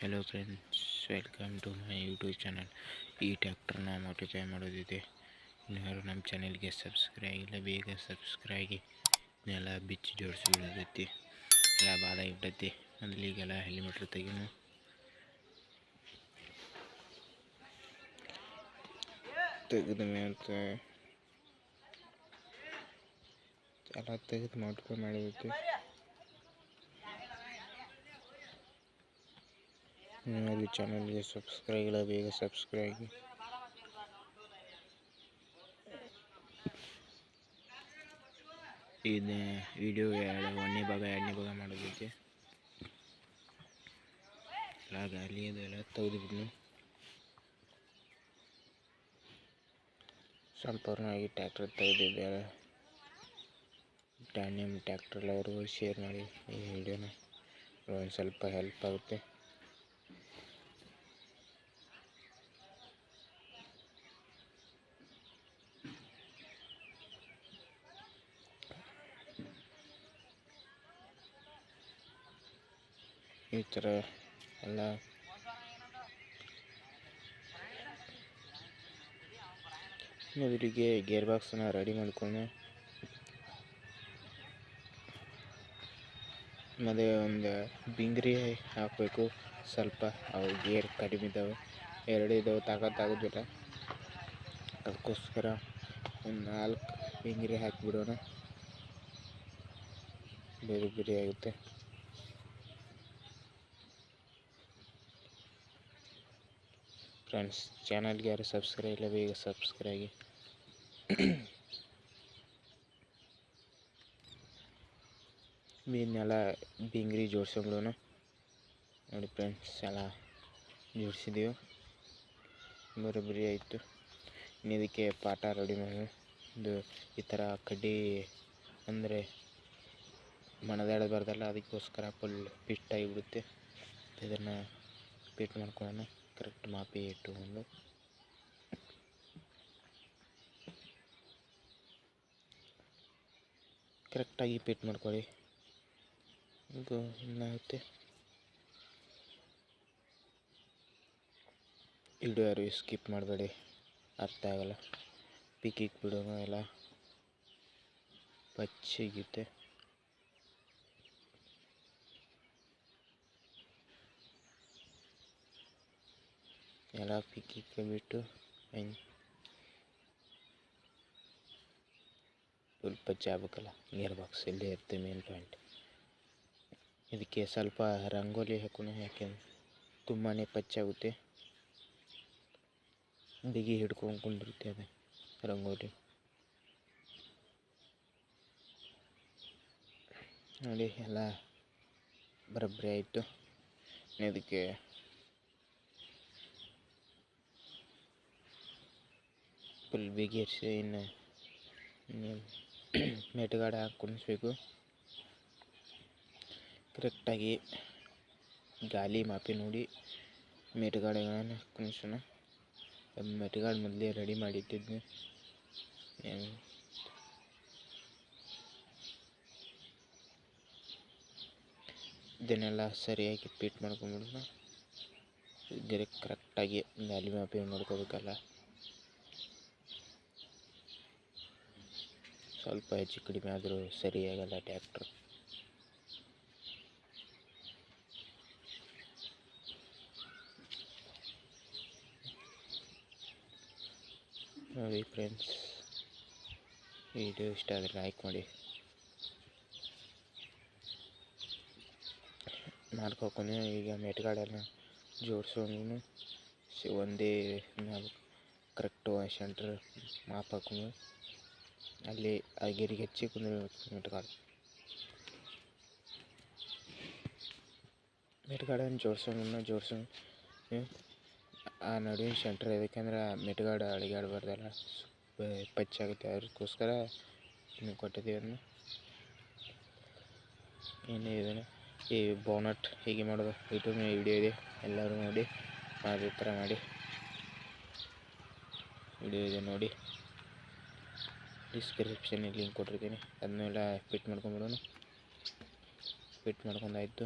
Hello friends welcome to my YouTube channel ಈ ಟ್ಯಾಕ್ಟರ್ನ ಮೋಟಿಫೈ ಮಾಡೋದಿದೆ. ಇನ್ಯಾರು ನಮ್ಮ ಚಾನಲ್ಗೆ ಸಬ್ಸ್ಕ್ರೈಬ್ ಇಲ್ಲ, ಬೇಗ ಸಬ್ಸ್ಕ್ರೈಬ್ ಆಗಿ ಇದನ್ನೆಲ್ಲ ಬಿಚ್ಚಿ ಜೋಡಿಸಿ ಬಿಡತೈತಿ ಎಲ್ಲ ಬಾದ ಇಟ್ಟೈತಿ ಮೊದಲಿಗೆಲ್ಲ ಹೆಲಿಮೀಟ್ರ್ ತೆಗಿನು. ತೆಗೆದ ಮೇಲೆ ಎಲ್ಲ ತೆಗೆದು ಮೋಟಿಫೈ ಮಾಡಿದೈತಿ ಅಲ್ಲಿ ಚಾನಲ್ಗೆ ಸಬ್ಸ್ಕ್ರೈಬ್ ಇಲ್ಲ ಬೇಗ ಸಬ್ಸ್ಕ್ರೈಬ್ ಇದು ವಿಡಿಯೋ ಎರಡು ಒಂದನೇ ಭಾಗ ಎರಡನೇ ಭಾಗ ಮಾಡೋದಕ್ಕೆ ಎಲ್ಲ ಗಾಲಿ ಅದೆಲ್ಲ ತೆಗೆದುಬಿಡ್ನು ಸಂಪೂರ್ಣವಾಗಿ ಟ್ಯಾಕ್ಟರ್ ತೆಗೆದಿದ್ದಾರೆ ಟ್ಯಾಕ್ಟ್ರಲ್ಲಿ ಅವರು ಶೇರ್ ಮಾಡಿ ಈ ವಿಡಿಯೋನ ಒಂದು ಸ್ವಲ್ಪ ಹೆಲ್ಪ್ ಆಗುತ್ತೆ. ಈ ಥರ ಎಲ್ಲ ಮೊದಲಿಗೆ ಗೇರ್ ಬಾಕ್ಸನ್ನು ರೆಡಿ ಮಾಡ್ಕೊಂಡು ಮತ್ತು ಒಂದು ಬಿಂಗ್ರಿ ಹಾಕಬೇಕು. ಸ್ವಲ್ಪ ಅವು ಗೇರ್ ಕಡಿಮೆ ಇದ್ದಾವೆ. ಎರಡು ಇದ್ದಾವೆ ತಾಕತ್ತಾಗೋದಿಲ್ಲ ಅದಕ್ಕೋಸ್ಕರ ಒಂದು ನಾಲ್ಕು ಬಿಂಗ್ರಿ ಹಾಕಿಬಿಡೋಣ. ಬೇರೆ ಬೇರೆ ಆಗುತ್ತೆ. ಫ್ರೆಂಡ್ಸ್ ಚಾನಲ್ಗೆ ಯಾರು ಸಬ್ಸ್ಕ್ರೈಬ್ ಇಲ್ಲ ಬೇಗ ಸಬ್ಸ್ಕ್ರೈಬ್ ಇದನ್ನೆಲ್ಲ ಬಿಂಗ್ರಿ ಜೋಡಿಸ್ಕೊಂಬಿಡೋಣ ನೋಡಿ ಫ್ರೆಂಡ್ಸ್ ಎಲ್ಲ ಜೋಡಿಸಿದ್ದೀವಿ ಬರೋಬ್ಬರಿ ಆಯಿತು. ಇನ್ನು ಇದಕ್ಕೆ ಪಾಠ ರೆಡಿ ಮಾಡಿ ಇದು ಈ ಥರ ಕಡ್ಡಿ ಅಂದರೆ ಮಣದಾಡಬಾರ್ದಲ್ಲ ಅದಕ್ಕೋಸ್ಕರ ಫುಲ್ ಪಿಟ್ಟಾಗಿಬಿಡುತ್ತೆ ಇದನ್ನು ಪಿಟ್ ಮಾಡ್ಕೊಳ್ಳೋಣ. ಕರೆಕ್ಟ್ ಮಾಪಿ ಇಟ್ಟುಕೊಂಡು ಕರೆಕ್ಟಾಗಿ ಪಿಟ್ ಮಾಡ್ಕೊಳ್ಳಿ. ಇದು ಇನ್ನಾಗುತ್ತೆ ವಿಡಿಯೋ ಯಾರು ಸ್ಕಿಪ್ ಮಾಡಬೇಡಿ. ಅರ್ಥ ಆಗಲ್ಲ. ಪಿಕ್ಕಿಗೆ ಬಿಡೋಣ ಎಲ್ಲ. ಪಚ್ಚಿಗುತ್ತೆ. ಎಲ್ಲ ಪಿಕ್ಕಿಗೆ ಬಿಟ್ಟು ಹೆಂಗೆ ಸ್ವಲ್ಪ ಆಗ್ಬೇಕಲ್ಲ ಗೇರ್ ಬಾಕ್ಸ್ ಇಲ್ಲೇ ಇರುತ್ತೆ ಮೇನ್ ಪಾಯಿಂಟ್ ಇದಕ್ಕೆ ಸ್ವಲ್ಪ ರಂಗೋಲಿ ಹಾಕೋಣ ಯಾಕೆ ತುಂಬಾ ಪಚ್ಚಾಗುತ್ತೆ ಬಿಗಿ ಹಿಡ್ಕೊಂಡು ಕುಂದಿರುತ್ತೆ ಅದು ರಂಗೋಲಿ ನೋಡಿ ಎಲ್ಲ ಬರೋಬ್ಬರಿ ಆಯಿತು ಇದಕ್ಕೆ ಫುಲ್ ಬಿಗಿರಿಸಿ ಇನ್ನು ಮೆಟ್ಗಾಡ ಹಾಕಿ ಕುಣಿಸ್ಬೇಕು ಕರೆಕ್ಟಾಗಿ ಗಾಲಿ ಮಾಪಿ ನೋಡಿ ಮೆಟ್ಗಾಡಗಳನ್ನು ಕುಣಿಸೋಣ ಮೆಟ್ಗಾಡ್ ಮೊದಲೇ ರೆಡಿ ಮಾಡಿಟ್ಟಿದ್ದೆ ಇದನ್ನೆಲ್ಲ ಸರಿಯಾಗಿ ಪಿಟ್ ಮಾಡ್ಕೊಂಬಿಡೋಣ ಗೆರೆ ಕರೆಕ್ಟಾಗಿ ಗಾಲಿ ಮಾಪಿ ನೋಡ್ಕೋಬೇಕಲ್ಲ. ಸ್ವಲ್ಪ ಹೆಚ್ಚು ಕಡಿಮೆ ಆದರೂ ಸರಿಯಾಗಲ್ಲ ಟ್ಯಾಕ್ಟ್ರು. ನೋಡಿ ಫ್ರೆಂಡ್ಸ್, ವಿಡಿಯೋ ಇಷ್ಟ ಆದರೆ ಲೈಕ್ ಮಾಡಿ. ಮಾಡ್ಕೊಕೊಂಡು ಈಗ ಮೆಟ್ಗಾಡೆಲ್ಲ ಜೋಡಿಸೋನು ಒಂದೇ ಕರೆಕ್ಟು ಸೆಂಟ್ರ್ ಮಾಪ್ ಅಲ್ಲಿ ಆ ಗೆರಿಗೆ ಹೆಚ್ಚಿ ಕುಂದ್ರೆ ಮೆಟ್ಗಾಡು ಮೆಟ್ಗಾಡನ್ನು ಜೋಡ್ಸೋಣ ಜೋಡ್ಸೋಣ. ಆ ನಡುವಿನ ಸೆಂಟ್ರ್ ಯಾಕಂದ್ರೆ ಮೆಟ್ಗಾಡು ಅಳಿಗಾಡಬಾರ್ದಲ್ಲ. ಪಚ್ಚಾಗುತ್ತೆ. ಅದಕ್ಕೋಸ್ಕರ ಇನ್ನು ಕೊಟ್ಟಿದ್ದೀವಿ ಅದನ್ನು. ಏನೇ ಇದನ್ನು ಈ ಬೋನಟ್ ಹೀಗೆ ಮಾಡೋದು. ಯೂಟ್ಯೂಬ್ ವಿಡಿಯೋ ಇದೆ. ಎಲ್ಲರೂ ನೋಡಿ. ಅದೇ ಥರ ಮಾಡಿ. ವಿಡಿಯೋ ಇದೆ ನೋಡಿ. ಡಿಸ್ಕ್ರಿಪ್ಷನಲ್ಲಿ ಲಿಂಕ್ ಕೊಟ್ಟಿರ್ತೀನಿ. ಅದನ್ನೆಲ್ಲ ಫಿಟ್ ಮಾಡ್ಕೊಂಬಿಡೋಣ ಫಿಟ್ ಮಾಡ್ಕೊಂಡಾಯ್ತು.